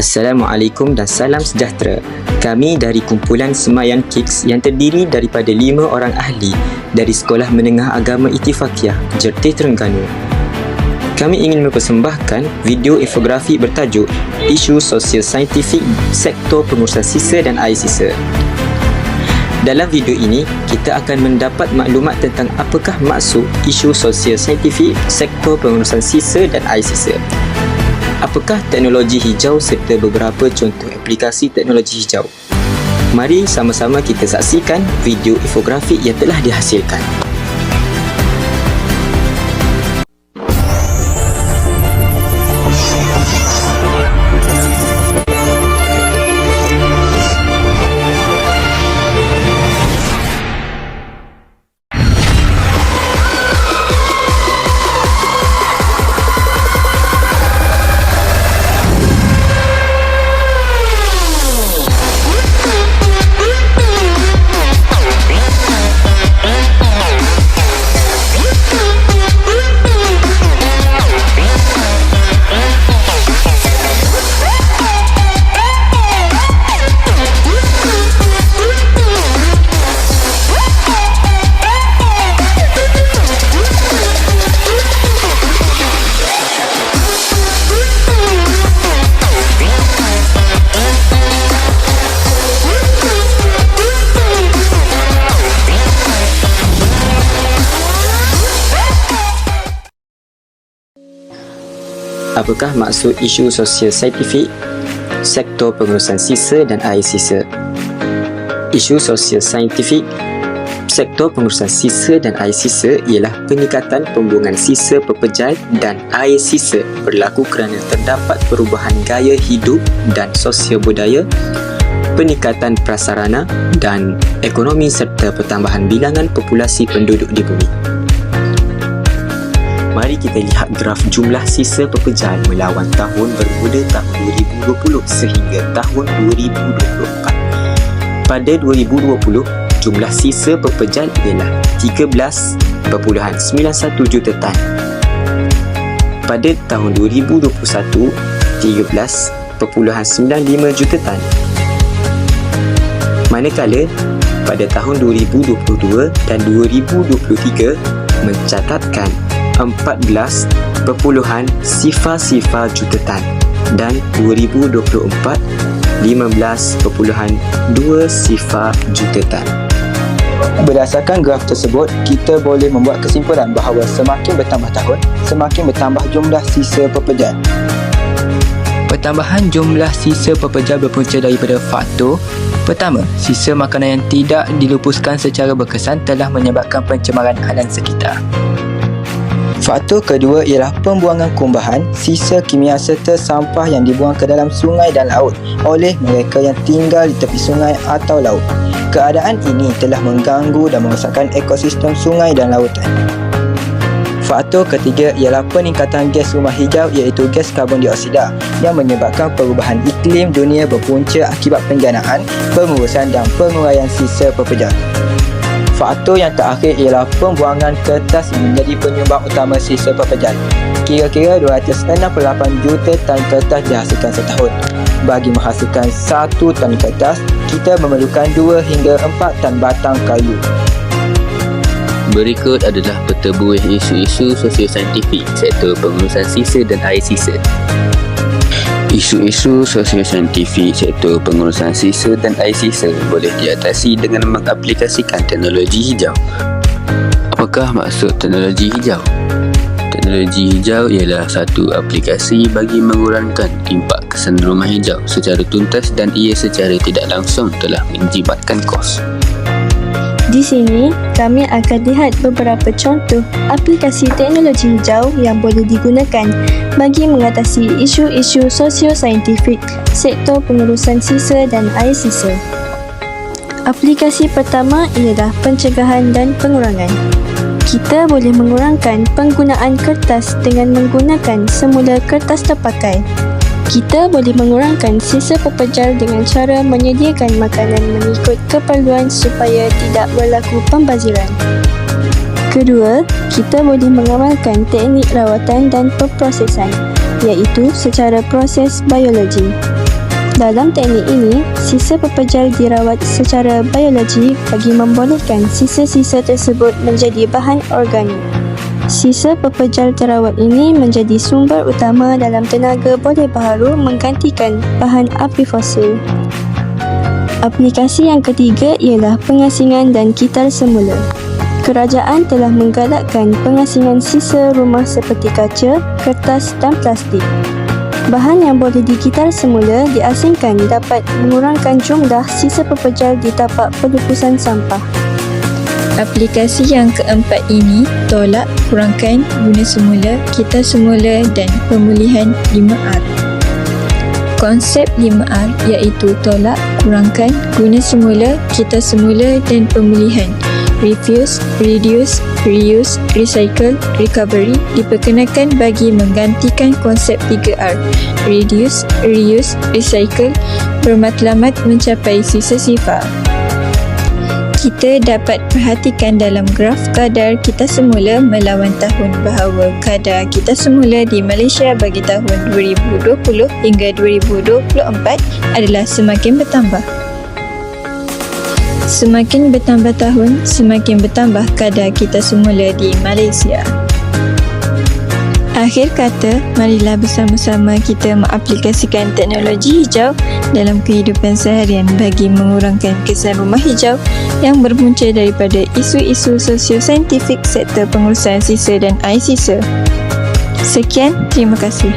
Assalamualaikum dan salam sejahtera. Kami dari kumpulan Semayan Kids yang terdiri daripada lima orang ahli dari Sekolah Menengah Agama Ittifaqiyah, Jertih Terengganu. Kami ingin mempersembahkan video infografi bertajuk Isu Sosial Saintifik Sektor Pengurusan Sisa dan Air Sisa. Dalam video ini, kita akan mendapat maklumat tentang apakah maksud isu sosial saintifik sektor pengurusan sisa dan air sisa. Apakah teknologi hijau serta beberapa contoh aplikasi teknologi hijau? Mari sama-sama kita saksikan video infografik yang telah dihasilkan. Apakah maksud isu sosial saintifik sektor pengurusan sisa dan air sisa? Isu sosial saintifik sektor pengurusan sisa dan air sisa ialah peningkatan pembuangan sisa pepejal dan air sisa berlaku kerana terdapat perubahan gaya hidup dan sosial budaya peningkatan prasarana dan ekonomi serta pertambahan bilangan populasi penduduk di bumi. Mari kita lihat graf jumlah sisa pepejal melawan tahun bermula tahun 2020 sehingga tahun 2024. Pada 2020, jumlah sisa pepejal ialah 13.91 juta tan. Pada tahun 2021, 13.95 juta tan. Manakala pada tahun 2022 dan 2023 mencatatkan 14.0 sifar-sifar juta tan dan 2024 15.2 sifar juta tan. Berdasarkan graf tersebut, kita boleh membuat kesimpulan bahawa semakin bertambah tahun, semakin bertambah jumlah sisa pepejal. Pertambahan jumlah sisa pepejal berpunca daripada faktor Pertama, sisa makanan yang tidak dilupuskan secara berkesan telah menyebabkan pencemaran alam sekitar. Faktor kedua ialah pembuangan kumbahan, sisa kimia serta sampah yang dibuang ke dalam sungai dan laut oleh mereka yang tinggal di tepi sungai atau laut. Keadaan ini telah mengganggu dan merosakkan ekosistem sungai dan lautan. Faktor ketiga ialah peningkatan gas rumah hijau iaitu gas karbon dioksida yang menyebabkan perubahan iklim dunia berpunca akibat pengganaan, pengurusan dan penguraian sisa pepejal. Faktor yang terakhir ialah pembuangan kertas yang menjadi penyumbang utama sisa pepejal. Kira-kira 268 juta tan kertas dihasilkan setahun. Bagi menghasilkan 1 tan kertas, kita memerlukan 2 hingga 4 tan batang kayu. Berikut adalah peta buih isu-isu sosio-saintifik sektor pengurusan sisa dan air sisa. Isu-isu sosio-saintifik sektor pengurusan sisa dan air sisa boleh diatasi dengan mengaplikasikan teknologi hijau. Apakah maksud teknologi hijau? Teknologi hijau ialah satu aplikasi bagi mengurangkan impak kesan rumah hijau secara tuntas dan ia secara tidak langsung telah menjimatkan kos. Di sini, kami akan lihat beberapa contoh aplikasi teknologi hijau yang boleh digunakan bagi mengatasi isu-isu sosio-saintifik sektor pengurusan sisa dan air sisa. Aplikasi pertama ialah pencegahan dan pengurangan. Kita boleh mengurangkan penggunaan kertas dengan menggunakan semula kertas terpakai kita boleh mengurangkan sisa pepejal dengan cara menyediakan makanan mengikut keperluan supaya tidak berlaku pembaziran. Kedua, kita boleh mengamalkan teknik rawatan dan pemprosesan iaitu secara proses biologi. Dalam teknik ini, sisa pepejal dirawat secara biologi bagi membolehkan sisa-sisa tersebut menjadi bahan organik. Sisa pepejal terawat ini menjadi sumber utama dalam tenaga boleh baharu menggantikan bahan api fosil. Aplikasi yang ketiga ialah pengasingan dan kitar semula. Kerajaan telah menggalakkan pengasingan sisa rumah seperti kaca, kertas dan plastik. Bahan yang boleh dikitar semula diasingkan dapat mengurangkan jumlah sisa pepejal di tapak pelupusan sampah. Aplikasi yang keempat ini tolak, kurangkan, guna semula, kita semula dan pemulihan 5R. Konsep 5R iaitu tolak, kurangkan, guna semula, kita semula dan pemulihan. Refuse, reduce, reuse, recycle, recovery diperkenakan bagi menggantikan konsep 3R. Reduce, reuse, recycle bermatlamat mencapai sisa sifar kita dapat perhatikan dalam graf kadar kita semula melawan tahun bahawa kadar kita semula di Malaysia bagi tahun 2020 hingga 2024 adalah semakin bertambah. Semakin bertambah tahun, semakin bertambah kadar kita semula di Malaysia. Akhir kata, marilah bersama-sama kita mengaplikasikan teknologi hijau dalam kehidupan seharian bagi mengurangkan kesan rumah hijau yang berpunca daripada isu-isu sosio-saintifik sektor pengurusan sisa dan air sisa. Sekian, terima kasih.